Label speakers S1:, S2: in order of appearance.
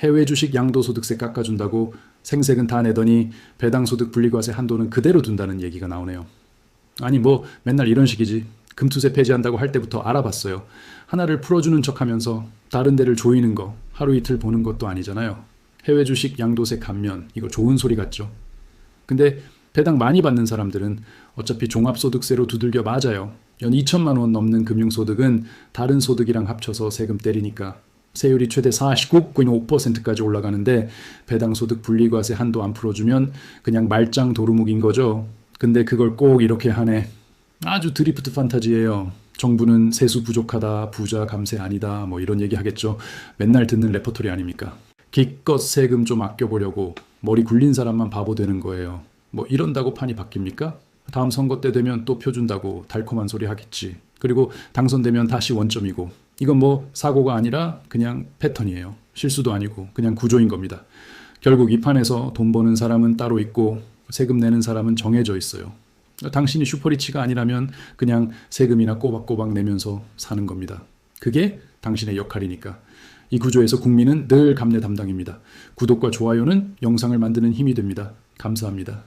S1: 해외 주식 양도소득세 깎아준다고 생색은 다 내더니 배당소득 분리과세 한도는 그대로 둔다는 얘기가 나오네요. 아니 뭐 맨날 이런 식이지. 금투세 폐지한다고 할 때부터 알아봤어요. 하나를 풀어주는 척하면서 다른 데를 조이는 거 하루 이틀 보는 것도 아니잖아요. 해외 주식 양도세 감면 이거 좋은 소리 같죠. 근데 배당 많이 받는 사람들은 어차피 종합소득세로 두들겨 맞아요. 연 2천만 원 넘는 금융소득은 다른 소득이랑 합쳐서 세금 때리니까 세율이 최대 49.5%까지 올라가는데 배당 소득 분리과세 한도 안 풀어주면 그냥 말짱 도루묵인 거죠. 근데 그걸 꼭 이렇게 하네. 아주 드리프트 판타지예요. 정부는 세수 부족하다, 부자 감세 아니다, 뭐 이런 얘기 하겠죠. 맨날 듣는 레퍼토리 아닙니까? 기껏 세금 좀 아껴보려고 머리 굴린 사람만 바보 되는 거예요. 뭐 이런다고 판이 바뀝니까? 다음 선거 때 되면 또 표 준다고 달콤한 소리 하겠지. 그리고 당선되면 다시 원점이고. 이건 뭐 사고가 아니라 그냥 패턴이에요. 실수도 아니고 그냥 구조인 겁니다. 결국 이 판에서 돈 버는 사람은 따로 있고 세금 내는 사람은 정해져 있어요. 당신이 슈퍼리치가 아니라면 그냥 세금이나 꼬박꼬박 내면서 사는 겁니다. 그게 당신의 역할이니까. 이 구조에서 국민은 늘 감내 담당입니다. 구독과 좋아요는 영상을 만드는 힘이 됩니다. 감사합니다.